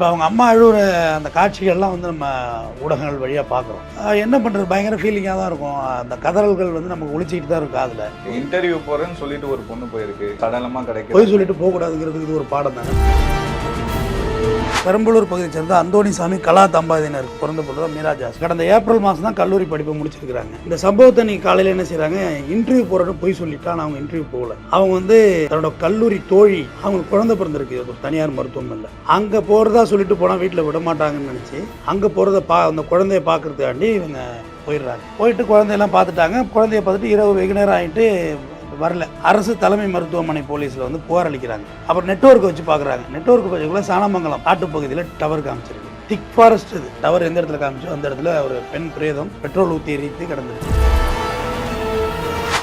இப்போ அவங்க அம்மா அழுகுற அந்த காட்சிகள்லாம் வந்து நம்ம ஊடகங்கள் வழியாக பார்க்குறோம் என்ன பண்ணுறது பயங்கர ஃபீலிங்காக தான் இருக்கும். அந்த கதறல்கள் வந்து நமக்கு ஒழிச்சிக்கிட்டு தான் இருக்கும் அதில். இன்டர்வியூ போறேன்னு சொல்லிட்டு ஒரு பொண்ணு போயிருக்கு. சடலமா கிடைக்கும் பொய் சொல்லிட்டு போகக்கூடாதுங்கிறதுக்கு இது ஒரு பாடம் தானே? பெரம்பலூர் பகுதியை சேர்ந்த அந்தோணிசாமி கலா தம்பாதியினருக்கு பிறந்த பொழுது தான் மீராஜாஸ் கடந்த ஏப்ரல் மாதம் தான் கல்லூரி படிப்பை முடிச்சிருக்கிறாங்க. இந்த சம்பவத்தை நீ காலையில் என்ன செய்கிறாங்க இன்டர்வியூ போகிறோன்னு பொய் சொல்லிட்டா நான் அவங்க இன்டர்வியூ போகல. அவங்க வந்து தன்னோட கல்லூரி தோழி அவங்களுக்கு குழந்தை பிறந்திருக்கு. ஒரு தனியார் மருத்துவமனையில் அங்கே போகிறதா சொல்லிட்டு போனால் வீட்டில் விட மாட்டாங்கன்னு நினச்சி அங்கே போகிறத பா அந்த குழந்தைய பார்க்கறதுக்காண்டி இவங்க போயிடுறாங்க. போயிட்டு குழந்தையெல்லாம் பார்த்துட்டாங்க. குழந்தைய பார்த்துட்டு இரவு வெகு நேரம் ஆகிட்டு வரல. அரசு தலைமை மருத்துவமனை போலீஸில் வந்து புகார் அளிக்கிறாங்க. அப்புறம் நெட்வொர்க் வச்சு பார்க்குறாங்க நெட்வொர்க் வச்சுக்குள்ள சாணமங்கலம் காட்டுப்பகுதியில் டவர் காமிச்சிருக்கு. திக் ஃபாரஸ்ட் இது. டவர் எந்த இடத்துல காமிச்சோ அந்த இடத்துல ஒரு பெண் பிரேதம் பெட்ரோல் ஊற்றி எரித்து கிடந்துருக்கு.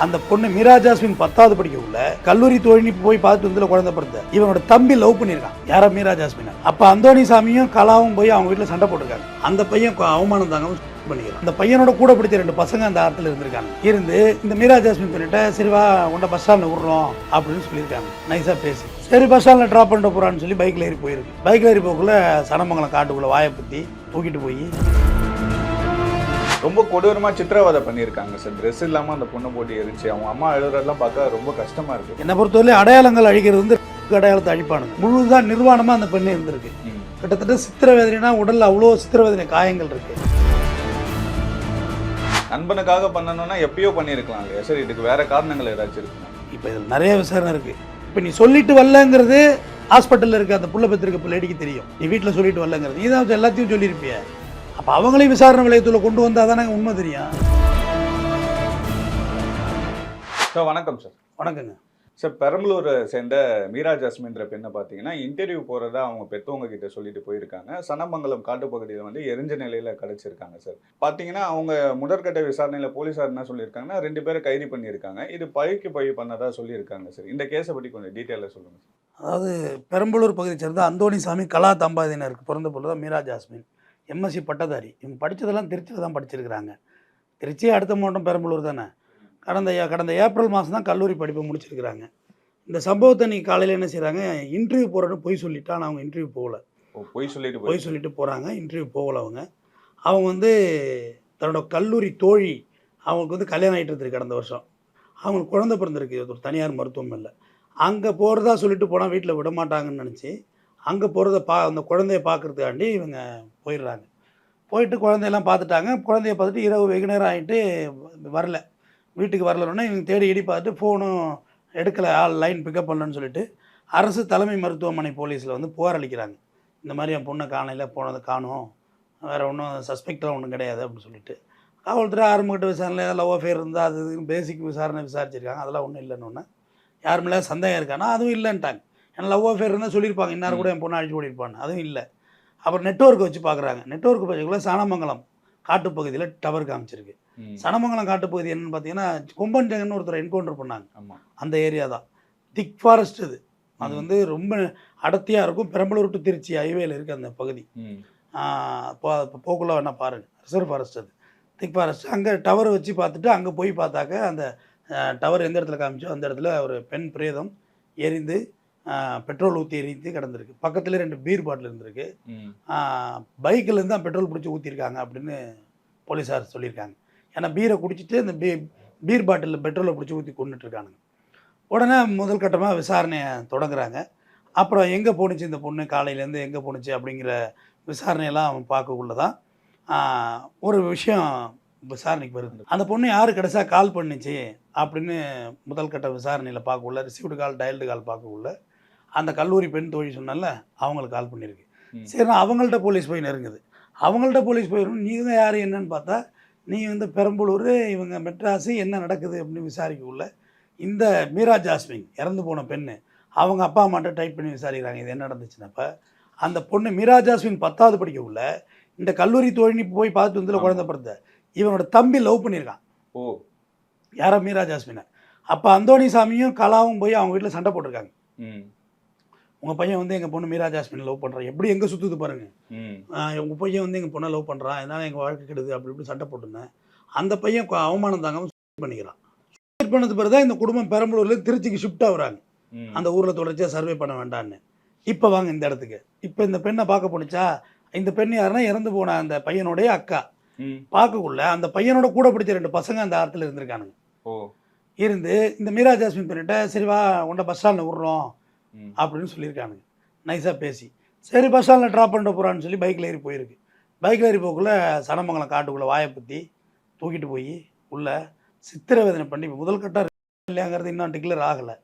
அந்த பொண்ணு மீரா ஜாஸ்மின் பத்தாவது படிக்க உள்ள கல்லூரி தோழி போய் பார்த்துட்டு வந்து குழந்தை பிறந்த. இவனோட தம்பி லவ் பண்ணியிருக்கான். யாரா மீரா ஜாஸ்மின். அப்ப அந்தோணி சாமியும் கலாவும் போய் அவங்க வீட்டில் சண்டை போட்டிருக்காங்க. அந்த பையன் அவமானம் தாங்க பண்ணிக்கிறான் அந்த பையனோட கூட பிடிச்ச ரெண்டு பசங்க அந்த இடத்துல இருந்திருக்காங்க. இருந்து இந்த மீரா ஜாஸ்மின் பண்ணிட்ட சரி வா உன்னை பஸ் ஸ்டாண்டில் விடுறோம் அப்படின்னு சொல்லியிருக்காங்க. நைஸா பேசி. சரி பஸ் ஸ்டாண்டில் ட்ராப் பண்ணிட்டு போறான்னு சொல்லி பைக்ல ஏறி போயிருக்கு. பைக்ல ஏறி போக்குள்ள சனமங்கலம் காட்டுக்குள்ள வாயை பத்தி தூக்கிட்டு போய். ரொம்ப கொடூரமா சித்திரவதை பண்ணியிருக்காங்க சார் ட்ரெஸ் இல்லாம அந்த பொண்ணை போட்டு எரிச்சு அவங்க அம்மா எழுதுறதெல்லாம் பார்க்க ரொம்ப கஷ்டமா இருக்கு. என்னை பொறுத்தவரை அடையாளங்கள் அழிக்கிறது வந்து அடையாளத்தை அழிப்பானுங்க முழுதான் நிர்வாணமா அந்த பெண்ணு இருந்திருக்கு. கிட்டத்தட்ட சித்திரவேதனைனா உடல்ல அவ்வளோ சித்திரவேதனை காயங்கள் இருக்கு. நண்பனுக்காக பண்ணணும்னா எப்பயோ பண்ணியிருக்கலாம். இல்லையா சார் இதுக்கு வேற காரணங்கள் ஏதாச்சும் இருக்குமா? இப்போ இதில் நிறைய விசாரணை இருக்கு. இப்போ நீ சொல்லிட்டு வரலங்கிறது ஹாஸ்பிட்டலில் இருக்க அந்த புள்ள பெற்றிருக்க பிள்ளைடிக்கு தெரியும். நீ வீட்டில் சொல்லிட்டு வரலங்கிறது. நீ தான் எல்லாத்தையும் சொல்லியிருப்பிய. அப்போ அவங்களையும் விசாரணை நிலையத்தில் கொண்டு வந்தால் தானே உண்மை தெரியும். சார் வணக்கம் சார். வணக்கங்க. சார் பெரம்பலூரை சேர்ந்த மீரா ஜாஸ்மின்ற பெண்ணை பார்த்தீங்கன்னா இன்டர்வியூ போகிறதா அவங்க பெற்றவங்க கிட்ட சொல்லிட்டு போயிருக்காங்க. சனமங்கலம் காட்டுப்பகுதியில் வந்து எரிஞ்ச நிலையில் கிடச்சிருக்காங்க சார். பார்த்தீங்கன்னா அவங்க முதற்கட்ட விசாரணையில் போலீஸார் என்ன சொல்லியிருக்காங்கன்னா ரெண்டு பேரை கைது பண்ணியிருக்காங்க. இது பழிக்கு பழி பண்ணதாக சொல்லியிருக்காங்க சார். இந்த கேஸை பற்றி கொஞ்சம் டீட்டெயிலாக சொல்லுங்கள் சார். அதாவது பெரம்பலூர் பகுதியை சேர்ந்த அந்தோணிசாமி கலா தம்பாதியினருக்கு பிறந்த பொழுது தான் மீரா ஜாஸ்மின் எம்எஸ்சி பட்டதாரி. இவங்க படித்ததெல்லாம் திருச்சியில் தான் படிச்சிருக்கிறாங்க. திருச்சி அடுத்த மாவட்டம் பெரம்பலூர் தானே? கடந்த கடந்த ஏப்ரல் மாதம் தான் கல்லூரி படிப்பை முடிச்சிருக்கிறாங்க. இந்த சம்பவத்தை நீ காலையில் என்ன செய்கிறாங்க இன்டர்வியூ போகிறன்னு பொய் சொல்லிட்டா ஆனால் அவங்க இன்டர்வியூ போகல. பொய் சொல்லிட்டு பொய் சொல்லிட்டு போகிறாங்க இன்டர்வியூ போகல அவங்க. அவங்க வந்து தன்னோட கல்லூரி தோழி அவங்களுக்கு வந்து கல்யாணம் ஆகிட்டு இருந்திருக்கு கடந்த வருஷம். அவங்களுக்கு குழந்தை பிறந்திருக்கு ஒரு தனியார் மருத்துவமனையில். அங்கே போகிறதா சொல்லிட்டு போனால் வீட்டில் விட மாட்டாங்கன்னு நினச்சி அங்கே போகிறத பா அந்த குழந்தைய பார்க்குறதுக்காண்டி இவங்க போயிடுறாங்க. போயிட்டு குழந்தையெல்லாம் பார்த்துட்டாங்க. குழந்தைய பார்த்துட்டு இரவு வெகு நேரம் ஆகிட்டு வரல. வீட்டுக்கு வரலன்னா இவங்க தேடி இடி பார்த்துட்டு ஃபோனும் எடுக்கலை ஆள் லைன் பிக்கப் பண்ணலன்னு சொல்லிட்டு அரசு தலைமை மருத்துவமனை போலீஸில் வந்து புகார் அளிக்கிறாங்க. இந்த மாதிரி என் பொண்ணை காணையில் போனதை காணும். வேறு ஒன்றும் சஸ்பெக்டெலாம் ஒன்றும் கிடையாது அப்படின்னு சொல்லிட்டு. காவல்துறை ஆரம்பிக்கிட்ட விசாரணையில் ஏதாவது லவ் அஃபேர் இருந்தால் அது பேசிக் விசாரணை விசாரிச்சிருக்காங்க. அதெல்லாம் ஒன்றும் இல்லைன்னு யார் மேலே சந்தேகம் இருக்கானா அதுவும் இல்லைன்ட்டாங்க. ஏன்னா லவ் அஃபேர் இருந்தால் சொல்லியிருப்பாங்க. இன்னார் கூட என் பொண்ணை அழிச்சு ஓடிருப்பான்னு அதுவும் இல்லை. அப்புறம் நெட்வொர்க் வச்சு பார்க்குறாங்க. நெட்வொர்க் வச்சுக்குள்ள சாணமங்கலம் காட்டுப்பகுதியில் டவர் காமிச்சிருக்கு. சனமங்கலம் காட்டுப்பகுதி என்னன்னு பார்த்தீங்கன்னா கொம்பன் ஜெகன் ஒருத்தர் என்கவுண்டர் பண்ணாங்க. அந்த ஏரியா தான். திக் ஃபாரஸ்ட் இது. அது. வந்து ரொம்ப அடர்த்தியாக இருக்கும். பெரம்பலூர் டு திருச்சி ஹைவேல இருக்குது அந்த பகுதி. இப்போ போக்குள்ள வேணா பாருங்கள் ரிசர்வ் ஃபாரஸ்ட் அது. திக் ஃபாரஸ்ட் அங்கே டவர் வச்சு பார்த்துட்டு அங்கே போய் பார்த்தாக்க அந்த டவர் எந்த இடத்துல காமிச்சோ அந்த இடத்துல ஒரு பெண் பிரேதம் எரிந்து பெட்ரோல் ஊற்றி எரிந்து கிடந்திருக்கு. பக்கத்துல ரெண்டு பீர் பாட்டில் இருந்திருக்கு. பைக்கில் இருந்து தான் பெட்ரோல் பிடிச்சி ஊற்றிருக்காங்க அப்படின்னு போலீஸார் சொல்லியிருக்காங்க. ஏன்னா பீரை குடிச்சிட்டு இந்த பீ பீர் பாட்டிலில் பெட்ரோலை பிடிச்சி ஊற்றி கொண்டுட்ருக்கானுங்க உடனே முதல் கட்டமாக விசாரணையை தொடங்குறாங்க. அப்புறம் எங்கே போணுச்சு இந்த பொண்ணு? காலையிலேருந்து எங்கே போணுச்சு? அப்படிங்கிற விசாரணையெல்லாம் பார்க்கக்குள்ள தான் ஒரு விஷயம் விசாரணைக்கு வருது. அந்த பொண்ணு யார் கடைசியா கால் பண்ணுச்சு அப்படின்னு முதல் கட்ட விசாரணையில் பார்க்கக்குள்ள ரிசீவ்டு கால் டயல்டு கால் பார்க்கக்குள்ள அந்த கல்லூரி பெண் தோழி சொன்னால அவங்களுக்கு கால் பண்ணியிருக்கு. சரி அவங்கள்ட்ட போலீஸ் போய் நெருங்குது. அவங்கள்ட்ட போலீஸ் போயிடும் நீங்க யார் என்னன்னு பார்த்தா நீ வந்து பெரம்பலூர் இவங்க மெட்ராஸு என்ன நடக்குது அப்படின்னு விசாரிக்கக்குள்ள இந்த மீரா ஜாஸ்மின் இறந்து போன பெண்ணு அவங்க அப்பா அம்மாட்ட டைப் பண்ணி விசாரிக்கிறாங்க இது என்ன நடந்துச்சுன்னப்ப அந்த பொண்ணு மீரா ஜாஸ்மின் பத்தாவது படிக்கக்குள்ள இந்த கல்லூரி தோழி போய் பார்த்துட்டு வந்து ஆமா. குழந்தை பிறந்த இவனோட தம்பி லவ் பண்ணியிருக்கான். ஓ. யாரோ மீரா ஜாஸ்மினை. அப்போ அந்தோணி சாமியும் கலாவும் போய் அவங்க வீட்டில் சண்டை போட்டிருக்காங்க. ம். உங்கள் பையன் வந்து எங்கள் பொண்ணு மீரா ஜாஸ்மின் லவ் பண்ணுறான் எப்படி எங்கே சுற்றுது பாருங்க. ம். ஆஹ் உங்க பையன் வந்து எங்கள் பொண்ணை லவ் பண்ணுறான் இதனால எங்கள் வாழ்க்கை கெடுது அப்படி இப்படி சண்டை போட்டிருந்தேன். அந்த பையன் அவமானம் தாங்காமல் suicide பண்ணிக்கிறான். சூசைட் பண்ணது பிறகு தான் இந்த குடும்பம் பெரம்பலூர்ல திருச்சிக்கு ஷிஃப்ட் ஆகுறாங்க. அந்த ஊரில் தொடர்ச்சியாக சர்வே பண்ண வேண்டான்னு இப்போ வாங்க இந்த இடத்துக்கு. இப்போ இந்த பெண்ணை பார்க்க போணுச்சா? இந்த பெண் யாருன்னா இறந்து போன அந்த பையனுடைய அக்கா. பார்க்கக்குள்ள அந்த பையனோட கூட பிடிச்ச ரெண்டு பசங்க அந்த ஆத்துல இருந்திருக்கானுங்க. இருந்து இந்த மீரா ஜாஸ்மின் பண்ணிட்ட சரி வா உன்னை பஸ் ஸ்டாண்டில் விட்றோம். அப்படின்னு சொல்லியிருக்கானுங்க. நைஸாக பேசி சரி பஸ் ஸ்டாண்டில் ட்ராப் பண்ணிட்டு போகிறான்னு சொல்லி பைக்கில் ஏறி போயிருக்கு. பைக்கில் ஏறி போக்குள்ள சனமங்கலம் காட்டுக்குள்ளே வாயை பற்றி தூக்கிட்டு போய் உள்ள சித்திரவேதனை பண்ணி முதல் கட்டம் இல்லையாங்கிறது இன்னும் டிக்ளேர் ஆகலை.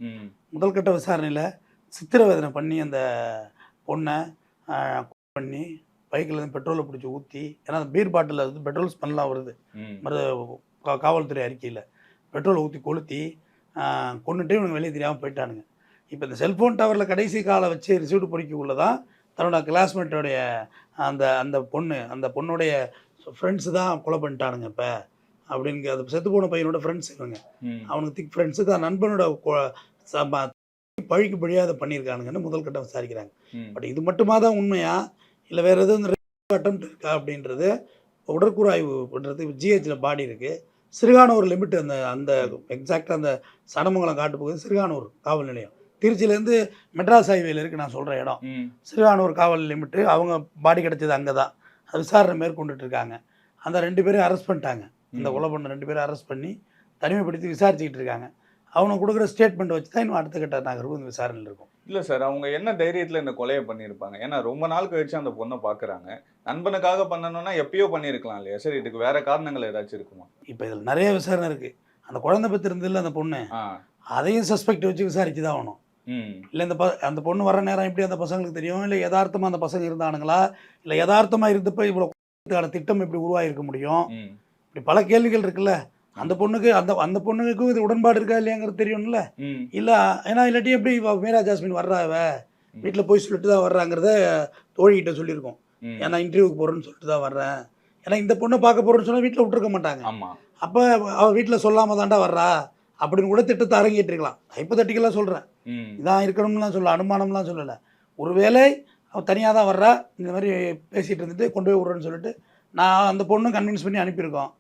முதல் கட்ட விசாரணையில் சித்திரவேதனை பண்ணி அந்த பொண்ணை பண்ணி பைக்கில் இருந்து பெட்ரோலை பிடிச்சி ஊற்றி ஏன்னா அந்த பீர் பாட்டிலில் வந்து பெட்ரோல் ஸ்மெல்லாம் வருது. ம். மருத கா- காவல்துறை அறிக்கையில். பெட்ரோலை ஊற்றி கொளுத்தி கொன்னுட்டு இவனுக்கு வெளியே தெரியாமல் போயிட்டானுங்க. இப்போ இந்த செல்ஃபோன் டவரில் கடைசி காலை வச்சு ரிசீவ்டு பொறிக்கக்குள்ள தான் தன்னோட கிளாஸ்மேட்டோடைய அந்த அந்த பொண்ணு அந்த பொண்ணுடைய ஃப்ரெண்ட்ஸு தான் கொலை பண்ணிட்டானுங்க இப்போ. அப்படின்னு அந்த செத்து போன பையனோட ஃப்ரெண்ட்ஸ் இவங்க. அவனுக்கு திக் ஃப்ரெண்ட்ஸு தான் நண்பனோட பழிக்கு பழியாக அதை பண்ணியிருக்கானுங்கன்னு முதல் கட்டம் விசாரிக்கிறாங்க. பட் இது மட்டுமா தான் உண்மையா? இல்லை வேறு எதுவும் அட்டம் இருக்கா அப்படின்றது உடற்கூறாய்வு பண்ணுறது ஜிஹெச்சில் பாடி இருக்குது சிறுகானூர் லிமிட் அந்த அந்த எக்ஸாக்டாக அந்த சனமங்கலம் காட்டு பகுதி சிறுகானூர் காவல் நிலையம். திருச்சியிலேருந்து மெட்ராஸ் ஹைவேல இருக்குது நான் சொல்கிற இடம். ம். சிறுகானூர் காவல் லிமிட்டு அவங்க பாடி கிடச்சது அங்கே தான் அது விசாரணை மேற்கொண்டுட்டு இருக்காங்க அந்த ரெண்டு பேரையும் அரெஸ்ட் பண்ணிட்டாங்க. இந்த. கொலை பண்ண ரெண்டு பேரும் அரெஸ்ட் பண்ணி தனிமைப்படுத்தி விசாரிச்சுக்கிட்டு இருக்காங்க. அவனை கொடுக்குற ஸ்டேட்மெண்ட் வச்சு தான் இன்னும் அடுத்த கட்ட நகர்வு இந்த விசாரணையில் இருக்கும். இல்ல சார் அவங்க என்ன தைரியத்துல இந்த கொலையை பண்ணியிருப்பாங்க? ஏன்னா ரொம்ப நாள் கழிச்சு அந்த பொண்ணை பாக்குறாங்க நண்பனுக்காக பண்ணணும்னா எப்பயோ பண்ணியிருக்கலாம் இல்லையா? சார் இதுக்கு வேற காரணங்கள் ஏதாச்சும் இருக்குமா? இப்போ இதில் நிறைய விசாரணை இருக்குது அந்த குழந்தை பத்து இருந்ததில்ல அந்த பொண்ணு. அதையும் சஸ்பெக்ட் வச்சு விசாரிச்சு தான் ஆகணும். இல்லை இந்த ப அந்த பொண்ணு வர நேரம் எப்படி அந்த பசங்களுக்கு தெரியும்? இல்லை யதார்த்தமாக அந்த பசங்க இருந்தானுங்களா? இல்லை யதார்த்தமாக இருந்தப்போ இவ்வளோ திட்டம் எப்படி உருவாகிருக்க முடியும்? இப்படி பல கேள்விகள் இருக்குல்ல. அந்த பொண்ணுக்கு அந்த அந்த பொண்ணுக்கும் இது உடன்பாடு இருக்கா இல்லையாங்கிறது தெரியும்ல. இல்லை ஏன்னா இல்லாட்டி எப்படி மீரா ஜாஸ்மின் வர்றா இவ? வீட்டில் போய் சொல்லிட்டு தான் வர்றாங்கிறத தோழிகிட்ட சொல்லியிருக்கோம். ஏன்னா இன்டர்வியூக்கு போகிறேன்னு சொல்லிட்டு தான் வர்றேன். ஏன்னா இந்த பொண்ணை பார்க்க போகிறேன்னு சொன்னால் வீட்டில் விட்டுருக்க மாட்டாங்க. அப்போ அவள் வீட்டில் சொல்லாம தாண்டா வர்றா? அப்படின்னு கூட திட்டத்தை அரங்கேற்றிருக்கலாம். ஹைப்போதட்டிக்கலாக சொல்கிறேன் இதான் இருக்கணும்லாம் சொல்ல அனுமானம்லாம் சொல்லலை. ஒருவேளை அவள் தனியாக தான் வர்றா இந்த மாதிரி பேசிகிட்டு இருந்துட்டு கொண்டு போய் விட்றேன்னு சொல்லிட்டு நான் அந்த பொண்ணும் கன்வின்ஸ் பண்ணி அனுப்பியிருக்கோம்.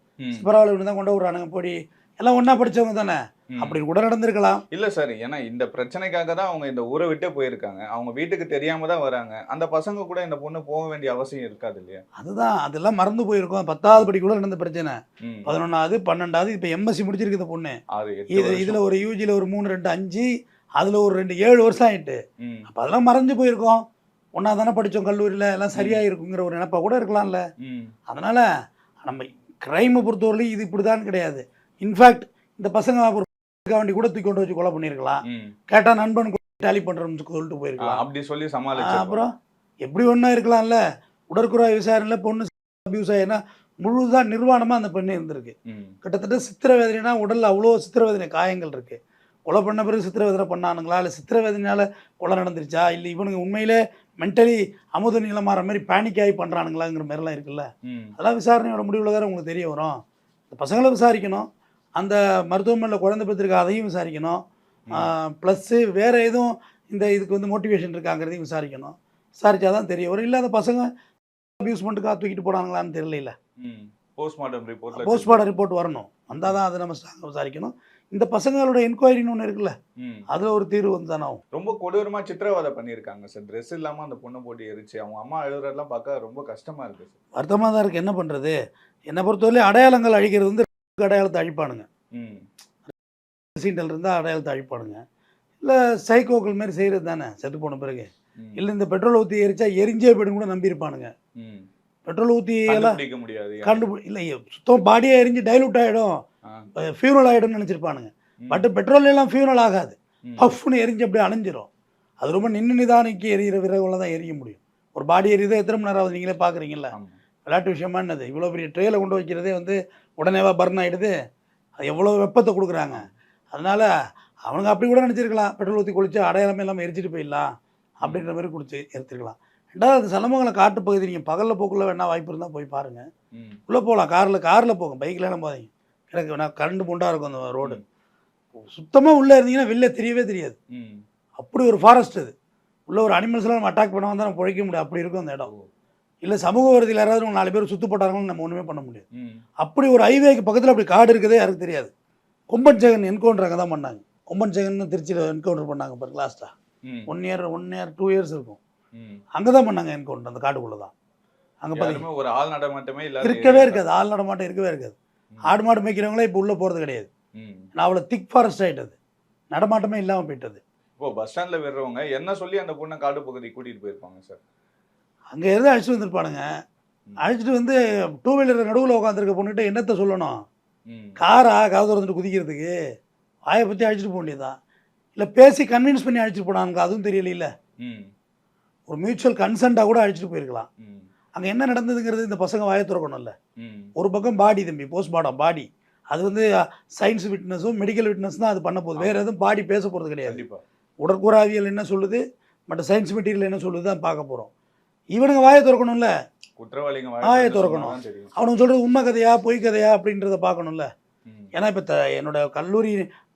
பரவாயில்ல தான் கொண்டு விட்றானுங்க. போடி எல்லாம் ஒன்றா படிச்சவங்க தானே. அப்படி கூட நடந்திருக்கலாம் இல்ல சார் ஏன்னா இந்த பிரச்சனைக்காக தான் அவங்க இந்த ஊரை விட்டே போயிருக்காங்க. அவங்க வீட்டுக்கு தெரியாம தான் வராங்க. அந்த பசங்க கூட இந்த பொண்ணு போக வேண்டிய அவசியம் இருக்காது இல்லையா? அதுதான் அதெல்லாம் மறந்து போயிருக்கோம். பத்தாவது படி கூட நடந்த பிரச்சனை. ம். பதினொன்றாவது பன்னெண்டாவது இப்போ எம்எஸ்சி முடிச்சிருக்கு இந்த பொண்ணு. இது. இதில் ஒரு யூஜியில் ஒரு மூணு ரெண்டு அஞ்சு அதில் ஒரு ரெண்டு ஏழு வருஷம் ஆயிட்டு. அப்போ அதெல்லாம் மறைஞ்சு போயிருக்கோம். ஒன்றா தானே படித்தோம் கல்லூரியில்? எல்லாம் சரியாக இருக்குங்கிற ஒரு நினப்பா கூட இருக்கலாம்ல. அதனால் நம்ம கிரைமை பொறுத்தவரையிலும் இது இப்படி தான் கிடையாது இன்ஃபேக்ட் இந்த பசங்க ஒரு வண்டி கூட தூக்கி கொண்டு வச்சு கொலை பண்ணியிருக்கலாம். கேட்டால் நண்பன் டேலி பண்ணுறோம்னு சொல்லிட்டு போயிருக்கலாம். அப்படி சொல்லி சமாளிச்சு அப்புறம் எப்படி ஒன்றா இருக்கலாம்ல? உடற்குறாய் விசாரணையில் பொண்ணு அபியூஸ் ஆகினா முழுதாக நிர்வாணமாக அந்த பெண்ணு இருந்திருக்கு. கிட்டத்தட்ட சித்திரவேதனைனா உடலில் அவ்வளோ சித்திரவேதனை காயங்கள் இருக்குது கொலை பண்ண பிறகு சித்திரவேதனை பண்ணானுங்களா? இல்லை சித்திரவேதனையால் கொலை நடந்துருச்சா? இல்லை இவனுங்க உண்மையிலே மென்டலி அமுத நிலமாற மாதிரி பேனிக் ஆகி பண்ணுறானுங்களாங்கிற மாதிரிலாம் இருக்குல்ல? அதெல்லாம் விசாரணையோட முடிவில் தான் உங்களுக்கு தெரிய வரும். இந்த பசங்களை விசாரிக்கணும். அந்த மருத்துவமனையில் குழந்தை பெற்றிருக்க அதையும் விசாரிக்கணும். ப்ளஸ்ஸு வேறு எதுவும் இந்த இதுக்கு வந்து மோட்டிவேஷன் இருக்காங்கிறதையும் விசாரிக்கணும். விசாரிச்சா தான் தெரிய வரும் இல்லை அந்த பசங்க அபியூஸ் பண்ணிட்டு தூக்கிட்டு போனாங்களான்னு தெரியல போஸ்ட்மார்ட்டம் ரிப்போர்ட்ல போஸ்ட்மார்ட்டம் ரிப்போர்ட் வரணும். வந்தால் தான் அதை நம்ம ஸ்ட்ராங்காக விசாரிக்கணும். இந்த பசங்களோட என்கொயரின்னு ஒன்று இருக்குல்ல அதில் ஒரு தீர்வு வந்து தானே ஆகும் ரொம்ப கொடூரமா சித்திரவதை பண்ணியிருக்காங்க சார். ட்ரெஸ் இல்லாம அந்த பொண்ணை போட்டு எரிச்சு அவங்க அம்மா அழுகுறதெல்லாம் பார்க்க ரொம்ப கஷ்டமா இருக்கு சார். வருத்தமாக தான் இருக்குது என்ன பண்ணுறது என்னை பொறுத்தவரை அடையாளங்கள் அழிக்கிறது வந்து அடையாளத்தை அழிப்பானுங்க. சீண்டல் இருந்தால் அடையாளத்தை அழிப்பானுங்க. இல்லை சைக்கோக்கள் மாதிரி செய்கிறது தானே செத்து போன பிறகு. இல்லை இந்த பெட்ரோல் ஊற்றி எரிச்சா எரிஞ்சே போய்டும் கூட நம்பியிருப்பானுங்க. பெட்ரோல் ஊற்றி எல்லாம் கண்டுபிடிக்க முடியாது கண்டு இல்லை சுத்தம் பாடியே எரிஞ்சு டைலூட் ஆகிடும் ஃபியூனல் ஆகிடும்னு நினச்சிருப்பானுங்க. பட் பெட்ரோல் எல்லாம் ஃபியூனல் ஆகாது. பஃப்னு எரிஞ்சு அப்படியே அணைஞ்சிரும். அது ரொம்ப நின்று நிதானிக்கு எரியிற விறகுல தான் எரிய முடியும். ஒரு பாடி எரியுதோ எத்தனை மணி நேரம் ஆகுது நீங்களே பார்க்குறீங்களா ஆமா. விளையாட்டு விஷயமா என்னது? இவ்வளோ பெரிய ட்ரேயில் கொண்டு வைக்கிறதே வந்து உடனேவா பர்ன் ஆகிடுது அது எவ்வளோ வெப்பத்தை கொடுக்குறாங்க. அதனால் அவனுங்க அப்படி கூட நினச்சிருக்கலாம். பெட்ரோல் ஊற்றி குளிச்சு அடையாளமே இல்லாமல் எரிச்சிட்டு போயிடலாம் அப்படின்ற மாதிரி குளிச்சு எடுத்துருக்கலாம் ரெண்டாவது சலமங்கலம் காட்டு பகுதி நீங்கள் பகலில் போக்குள்ள வேணா வாய்ப்பு இருந்தால் போய் பாருங்கள் உள்ளே போகலாம் காரில் காரில் போங்க. பைக்கில் எல்லாம் போகாதீங்க. எனக்கு வேணா கரண்ட் முண்டாக இருக்கும் அந்த ரோடு சுத்தமாக உள்ளே இருந்தீங்கன்னா வெளில தெரியவே தெரியாது. அப்படி ஒரு ஃபாரஸ்ட் அது. உள்ள ஒரு அனிமல்ஸ்லாம் நம்ம அட்டாக் பண்ண வந்தால் நம்ம பிழைக்க முடியாது அப்படி இருக்கும் அந்த இடம். இல்லை சமூக விரோதியில் யாராவது நாலு பேர் சுத்து போட்டாங்கன்னு நம்ம ஒன்றுமே பண்ண முடியாது. அப்படி ஒரு ஹைவேக்கு பக்கத்தில் அப்படி காடு இருக்கதே யாருக்கு தெரியாது. கொம்பன் ஜெகன் என்கவுண்டர் அங்கே தான் பண்ணாங்க. கொம்பன் ஜெகன் திருச்சியில் என்கவுண்டர் பண்ணாங்க பாருங்க லாஸ்ட்டாக one year one year two years இருக்கும். அங்கே தான் பண்ணாங்க என்கவுண்டர் அந்த காட்டுக்குள்ளே தான். அங்கே பார்த்தீங்க யாருமே ஒரு ஆள் நடமாட்டமே இல்லாத இருக்கவே. இருக்காது. ஆள் நடமாட்டம் இருக்கவே இருக்காது. ஆடு மாடு மேய்க்கிறவங்களே இப்போ உள்ளே போகிறது கிடையாது. நான் அவ்வளோ திக் ஃபாரஸ்ட் ஆகிட்டது நடமாட்டமே இல்லாமல் போயிட்டது. இப்போ பஸ் ஸ்டாண்ட்ல விடுறவங்க என்ன சொல்லி அந்த பொண்ணை காடு பகுதி கூட்டிட்டு போயிருப்பாங்க சார்? அங்கே இருந்து அழைச்சிட்டு வந்திருப்பானுங்க. அழைச்சிட்டு வந்து டூ வீலர் நடுவில் உட்காந்துருக்க பொண்ணுகிட்ட என்னத்தை சொல்லணும். காரா கதை திறந்துட்டு குதிக்கிறதுக்கு? வாயை பற்றி அழைச்சிட்டு போக வேண்டியதான் இல்லை பேசி கன்வின்ஸ் பண்ணி அழைச்சிட்டு போனாங்க அதுவும் தெரியல ம். ஒரு மியூச்சுவல் கன்சென்ட்டாக கூட அழைச்சிட்டு போயிருக்கலாம். அங்கே என்ன நடந்ததுங்கிறது இந்த பசங்க வாயை திறக்கணும்ல. ம். ஒரு பக்கம் பாடி தம்பி போஸ்ட்மார்ட்டம் பாடி அது வந்து சயின்ஸ் விட்னஸும் மெடிக்கல் விட்னஸ் தான் அது பண்ண போகுது. வேறு எதுவும் பாடி பேச போகிறது கிடையாது. உடற்கூறாவியல் என்ன சொல்லுது? மற்ற சயின்ஸ் மெட்டீரியல் என்ன சொல்லுது தான் பார்க்க போகிறோம் இவனுங்க வாயை திறக்கணும்ல? குற்றவாளிங்க வாயை திறக்கணும். அவனுக்கு சொல்கிறது உண்மை கதையா பொய் கதையா அப்படின்றத பார்க்கணும்ல. ஏன்னா இப்போ த என்னோட கல்லூரி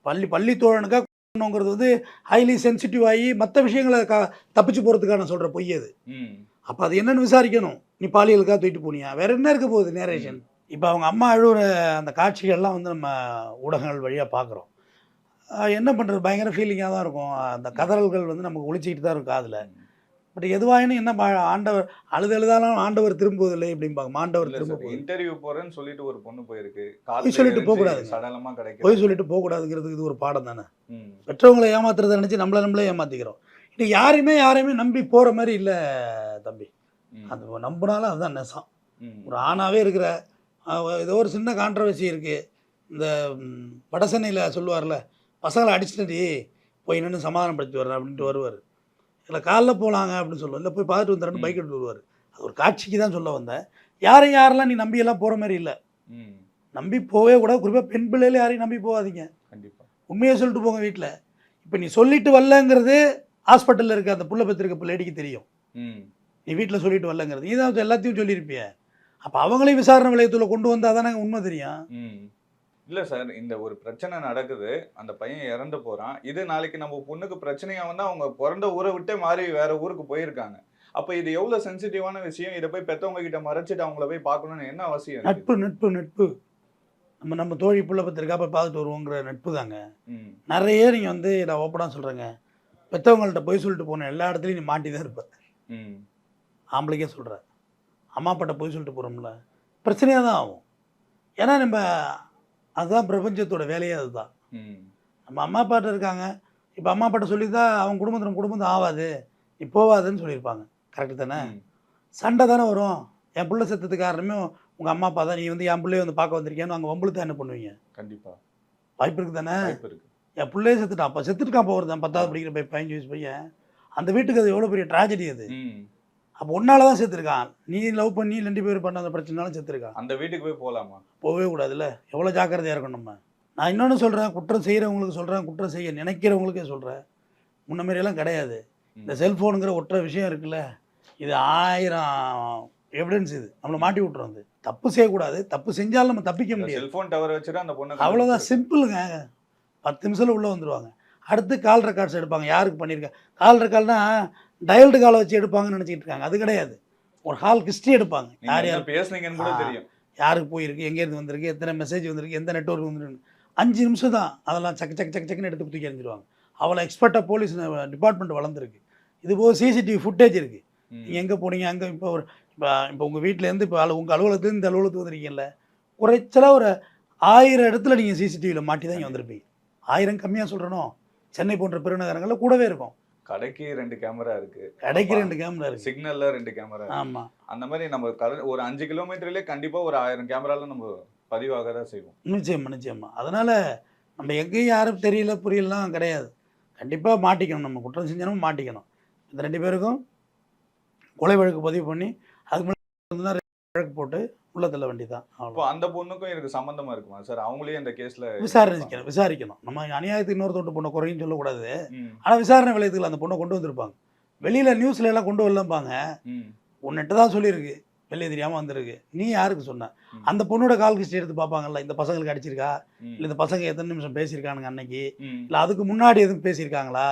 பள்ளி பள்ளி தோழனுக்காக ங்கிறது வந்து ஹைலி சென்சிட்டிவ் ஆகி மற்ற விஷயங்களை க தப்பிச்சு போகிறதுக்காக நான் சொல்கிற பொய் அது. அப்போ அது என்னன்னு விசாரிக்கணும். நீ பாலியலுக்காக தூக்கிட்டு போனியா? வேற என்ன இருக்க போகுது நேரேஷன் இப்போ அவங்க அம்மா அழுகுற அந்த காட்சிகள்லாம் வந்து நம்ம ஊடகங்கள் வழியாக பார்க்குறோம். என்ன பண்ணுறது பயங்கர ஃபீலிங்காக தான் இருக்கும். அந்த கதறல்கள் வந்து நமக்கு ஒழிச்சிக்கிட்டு தான் இருக்கும் காதில். பட் எதுவாயினும் என்ன ஆண்டவர் அழுது எழுதாலும் ஆண்டவர் திரும்புவதில்லை அப்படிம்பாங்க. மாண்டவர் திரும்ப இன்டர்வியூ போறேன்னு சொல்லிட்டு ஒரு பொண்ணு போயிருக்கு. பொய் சொல்லிட்டு போகக்கூடாதுங்க. சடலமா கிடைக்கும் பொய் சொல்லிட்டு போகக்கூடாதுங்கிறதுக்கு இது ஒரு பாடம் தானே. பெற்றவங்களை ஏமாத்துறதை நினச்சி நம்மளை நம்மளே ஏமாற்றிக்கிறோம் இது யாரையுமே யாரையுமே நம்பி போகிற மாதிரி இல்லை தம்பி. அது நம்பினாலும் அதுதான் நெசம். ஒரு ஆணாவே இருக்கிற ஏதோ ஒரு சின்ன கான்ட்ரவர்சி இருக்குது இந்த வடசென்னையில் சொல்லுவார்ல பசங்களை அடிச்சுட்டு போய் நின்று சமாதானப்படுத்தி வர்றேன் அப்படின்ட்டு வருவார். இல்லை காலைல போகலாங்க அப்படின்னு சொல்லுவோம் இல்லை போய் பார்த்துட்டு வந்துடுறேன்னு. பைக் எடுத்து வருவார். அது ஒரு காட்சிக்கு தான் சொல்ல வந்தேன். யாரையும் யாரெல்லாம் நீ நம்பியெல்லாம் போகிற மாதிரி இல்லை. நம்பி போகவே கூடாது. குறிப்பாக பெண் பிள்ளையில யாரையும் நம்பி போகாதீங்க. கண்டிப்பா. உண்மையை சொல்லிட்டு போங்க வீட்டில் இப்போ நீ சொல்லிட்டு வரலங்கிறது ஹாஸ்பிட்டலில் இருக்க அந்த புள்ள பெற்றிருக்க லேடிக்கு தெரியும். நீ வீட்டில் சொல்லிட்டு வரலங்கிறது. நீ தான் எல்லாத்தையும் சொல்லியிருப்பிய. அப்போ அவங்களையும் விசாரணை நிலையத்தில் கொண்டு வந்தால் தானே உண்மை தெரியும். இல்ல சார் இந்த ஒரு பிரச்சனை நடக்குது. அந்த பையன் இறந்து போறான். இது நாளைக்கு நம்ம பொண்ணுக்கு பிரச்சனையா வந்து அவங்க பிறந்த ஊரை விட்டே மாறி வேற ஊருக்கு போயிருக்காங்க. அப்ப இது எவ்வளவு சென்சிட்டிவான விஷயம்? இதை போய் பெத்தவங்க கிட்ட மறைச்சிட்டு அவங்கள போய் பார்க்கணும்னு என்ன அவசியம்? நட்பு நட்பு நட்பு. நம்ம நம்ம தோழி புள்ள பத்திரிக்கா போய் பார்த்துட்டு வருவோங்கிற நட்பு தாங்க. நிறைய நீங்கள் வந்து நான் ஓப்பனாக சொல்கிறேங்க பெற்றவங்கள்ட்ட போய் சொல்லிட்டு போன எல்லா இடத்துலையும் நீ மாட்டி தான் இருப்ப. ம். ஆம்பளைக்கே சொல்கிறேன் அம்மா அப்பாட்ட போய் சொல்லிட்டு போகிறோம்ல பிரச்சனையாக தான் ஆகும். ஏன்னா நம்ம அதுதான் பிரபஞ்சத்தோட வேலையே அதுதான். நம்ம அம்மா அப்பாட்ட இருக்காங்க. இப்போ அம்மா அப்பாட்ட சொல்லி தான் அவன் குடும்பத்தில் நம்ம குடும்பம் ஆகாது நீ போவாதுன்னு சொல்லியிருப்பாங்க. கரெக்டு தானே. சண்டை தானே வரும். என் பிள்ளை செத்ததுக்கு காரணமே உங்கள் அம்மா அப்பா தான். நீ வந்து என் பிள்ளைய வந்து பார்க்க வந்திருக்கேன்னு அங்கே வம்பளுக்கு என்ன பண்ணுவீங்க? கண்டிப்பா. வாய்ப்பு இருக்குது தானே? என் பிள்ளையே செத்துட்டான். அப்போ செத்துட்டுக்கான் போகிறது தான் பத்தாவது படிக்கிற பையன் பதினஞ்சு வயசு பையன். அந்த வீட்டுக்கு அது எவ்வளோ பெரிய ட்ராஜடி அது. அப்போ உன்னால தான் செத்துருக்கான். நீ லவ் பண்ணி ரெண்டு பேர் பண்ண அந்த பிரச்சனைனாலும் செத்துருக்கான். அந்த வீட்டுக்கு போய் போலாமா? போகவே கூடாதுல்ல? எவ்வளோ ஜாக்கிரதையாக இருக்கணும் நம்ம? நான் இன்னொன்று சொல்கிறேன் குற்றம் செய்கிறவங்களுக்கு சொல்கிறேன் குற்றம் செய்ய நினைக்கிறவங்களுக்கே சொல்கிறேன் முன்ன மாதிரியெல்லாம் கிடையாது. இந்த செல்ஃபோனுங்கிற ஒற்ற விஷயம் இருக்குல்ல? இது ஆயிரம் எவிடன்ஸ் இது. நம்மளை மாட்டி விட்டுரும் அது. தப்பு செய்யக்கூடாது. தப்பு செஞ்சாலும் நம்ம தப்பிக்க முடியாது. செல்போன் டவர் வச்சுட்டு அந்த பொண்ணு அவ்வளோதான் சிம்பிளுங்க. பத்து நிமிஷத்தில் உள்ளே வந்துடுவாங்க அடுத்து கால் ரெக்கார்ட்ஸ் எடுப்பாங்க. யாருக்கு பண்ணியிருக்கா கால் ரெக்கார்ட்னா டயல்டு காலை வச்சு எடுப்பாங்கன்னு நினச்சிக்கிட்டு இருக்காங்க. அது கிடையாது. ஒரு ஹால் ஹிஸ்ட்ரி எடுப்பாங்க. யார் யார்? பேசுனீங்கன்னு கூட. தெரியும். யாருக்கு போயிருக்கு எங்கேருந்து வந்திருக்கு எத்தனை மெசேஜ் வந்திருக்கு எந்த நெட்ஒர்க் வந்திருக்கு அஞ்சு நிமிஷம் தான் அதெல்லாம் சக்கு சக்கு சக்கு சக்குன்னு எடுத்து தூக்கி எறிஞ்சிருவாங்க. அவ்வளோ எக்ஸ்பர்ட்டாக போலீஸ் டிபார்ட்மெண்ட் வளர்ந்துருக்கு. இது போக சிசிடிவி ஃபுட்டேஜ் இருக்குது. நீங்கள் எங்கே போனீங்க அங்கே இப்போ ஒரு இப்போ இப்போ உங்கள் வீட்டிலேருந்து இப்போ அலு உங்கள் அலுவலகத்துலேருந்து இந்த அலுவலகத்துக்கு வந்திருக்கீங்கல்ல குறைச்சலாக ஒரு ஆயிரம் இடத்துல நீங்கள் சிசிடிவியில் மாட்டி தான் இங்கே வந்திருப்பீங்க. ஆயிரம் கம்மியாக சொல்கிறனோ சென்னை போன்ற பெருநகரங்களில் கூடவே இருக்கும். கடைக்கு ரெண்டு கேமரா இருக்கு. கடைக்கு ரெண்டு கேமரா இருக்குது சிக்னல்ல ரெண்டு கேமரா இருக்கு. ஆமாம் அந்த மாதிரி நம்ம கர- ஒரு அஞ்சு கிலோமீட்டர்லயே கண்டிப்பா ஒரு ஆயிரம் கேமரால நம்ம பதிவாக தான் செய்வோம். நிச்சயமா நிச்சயமா. அதனால் நம்ம எங்கேயும் யாரும் தெரியல புரியலாம் கிடையாது. கண்டிப்பாக மாட்டிக்கணும். நம்ம குற்றம் செஞ்சோம் மாட்டிக்கணும். இந்த ரெண்டு பேருக்கும் கொலை வழக்கு பதிவு பண்ணி அதுக்கு முன்னாடி வழக்கு போட்டு உள்ள தள்ள வேண்டியதான் இப்போ அந்த பொண்ணுக்கும் எனக்கு சம்பந்தமா இருக்குமா? சார் அவங்களே இந்த கேஸ்ல விசாரிக்கணும் விசாரிக்கணும். நம்ம அநியாயத்துக்கு இன்னொருத்தோட்டு பொண்ணை குறையும் சொல்லக்கூடாது. ம், ஆனால் விசாரணை விளையத்துக்கு அந்த பொண்ணை கொண்டு வந்திருப்பாங்க. வெளியில் நியூஸ்ல எல்லாம் கொண்டு வரலம்பாங்க. உன்னிட்ட தான் சொல்லியிருக்கு. வெளியே தெரியாமல் வந்திருக்கு. நீ யாருக்கு சொன்ன. அந்த பொண்ணோட கால் ஹிஸ்ட்ரி எடுத்து பார்ப்பாங்கல்ல இந்த பசங்களுக்கு அடிச்சிருக்கா? இல்லை இந்த பசங்க எத்தனை நிமிஷம் பேசியிருக்கானுங்க அன்னைக்கு? இல்லை அதுக்கு முன்னாடி எதுவும் பேசியிருக்காங்களா?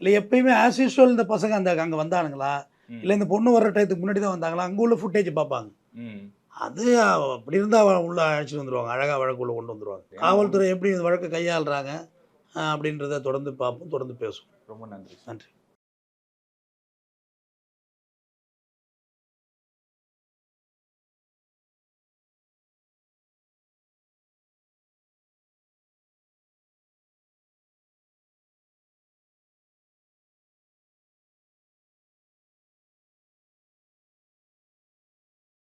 இல்லை எப்பயுமே ஆஸ் யூஸ்வல் இந்த பசங்க அந்த அங்கே வந்தானுங்களா? இல்லை இந்த பொண்ணு வர்ற டயத்துக்கு முன்னாடி தான் வந்தாங்களா? அங்கே உள்ள ஃபுட்டேஜ் பார்ப்பாங்க. அது அப்படி இருந்தால் உள்ள அழைச்சிட்டு வந்துருவாங்க. அழகாக வழக்குள்ள கொண்டு வந்துருவாங்க. காவல்துறை எப்படி இந்த வழக்கை கையாளுறாங்க அப்படின்றத தொடர்ந்து பார்ப்போம் தொடர்ந்து பேசுவோம். ரொம்ப நன்றி நன்றி.